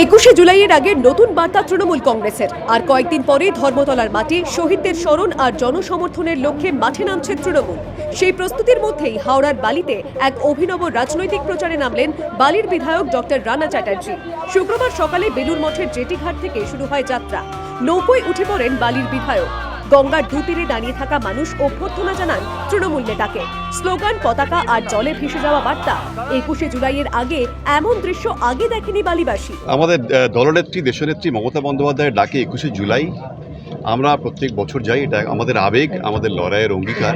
একুশে জুলাইয়ের আগে নতুন বার্তা তৃণমূল কংগ্রেসের। আর কয়েকদিন পরে ধর্মতলার মাটি শহীদদের স্মরণ আর জনসমর্থনের লক্ষ্যে মাঠে নামছে তৃণমূল। সেই প্রস্তুতির মধ্যেই হাওড়ার বালিতে এক অভিনব রাজনৈতিক প্রচারে নামলেন বালির বিধায়ক ডক্টর রানা চ্যাটার্জি। শুক্রবার সকালে বেলুর মঠের জেটিঘাট থেকে শুরু হয় যাত্রা। নৌকোয় উঠে পড়েন বালির বিধায়ক। গঙ্গার দুতীরে দাঁড়িয়ে থাকা মানুষ অভ্যর্থনা জানান তৃণমূল নেতাকে। স্লোগান, পতাকা আর জলে ভেসে যাওয়া বার্তা। একুশে জুলাইয়ের আগে এমন দৃশ্য আগে দেখেনি বালিবাসী। আমাদের দলনেত্রী, দেশনেত্রী মমতা বন্দ্যোপাধ্যায়ের ডাকে একুশে জুলাই। আমরা প্রত্যেক বছর যাই, এটা আমাদের আবেগ, আমাদের লড়াইয়ের অঙ্গীকার।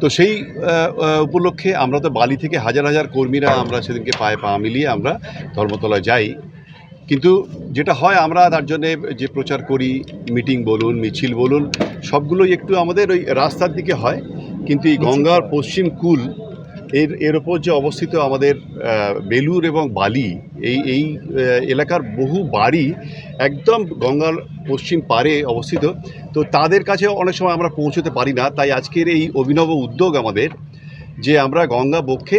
তো সেই উপলক্ষে আমরা তো বালি থেকে হাজার হাজার কর্মীরা আমরা সেদিনকে পায়ে পা মিলিয়ে আমরা ধর্মতলায় যাই। কিন্তু যেটা হয়, আমরা তার জন্যে যে প্রচার করি, মিটিং বলুন, মিছিল বলুন, সবগুলোই একটু আমাদের ওই রাস্তার দিকে হয়। কিন্তু এই গঙ্গার পশ্চিম কুল, এর এর ওপর যে অবস্থিত আমাদের বেলুর এবং বালি, এই এই এলাকার বহু বাড়ি একদম গঙ্গার পশ্চিম পারে অবস্থিত। তো তাদের কাছে অনেক সময় আমরা পৌঁছতে পারি না। তাই আজকের এই অভিনব উদ্যোগ আমাদের যে আমরা গঙ্গা বক্ষে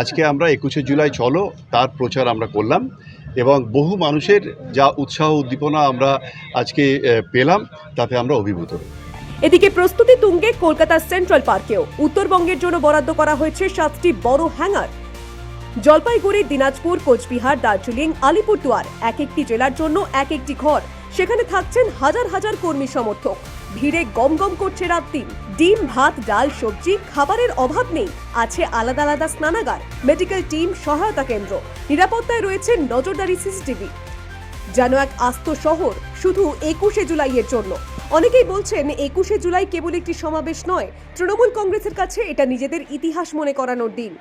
আজকে আমরা একুশে জুলাই চলো, তার প্রচার আমরা করলাম এবং বহু মানুষের যা উৎসাহ উদ্দীপনা আমরা আজকে পেলাম, তাতে আমরা অভিভূত। এদিকে প্রস্তুতি তুঙ্গে কলকাতার সেন্ট্রাল পার্কেও। উত্তরবঙ্গের জন্য বরাদ্দ করা হয়েছে সাতটি বড় হ্যাঙ্গার। জলপাইগুড়ি, দিনাজপুর, কোচবিহার, দার্জিলিং, আলিপুরদুয়ার, এক একটি জেলার জন্য এক একটি ঘর। সেখানে থাকছেন হাজার হাজার কর্মী সমর্থক। ভিড়ে গম গম করছে রাত দিন। ডিম, ভাত, ডাল, সবজি, খাবারের অভাব নেই। আছে আলাদা আলাদা স্নানাগার, মেডিকেল টিম, সহায়তা কেন্দ্র। নিরাপত্তায় রয়েছে নজরদারি সিসিটিভি। যেন এক আস্ত শহর, শুধু একুশে জুলাইয়ের জন্য। অনেকেই বলছেন একুশে জুলাই কেবল একটি সমাবেশ নয়, তৃণমূল কংগ্রেসের কাছে এটা নিজেদের ইতিহাস মনে করানোর দিন।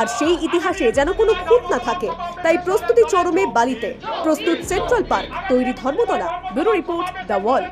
আর সেই ইতিহাসে যেন কোনো খুঁত না থাকে, তাই প্রস্তুতি চরমে বালিতে। প্রস্তুত সেন্ট্রাল পার্ক, তৈরি Dharmatala. Bureau report the wall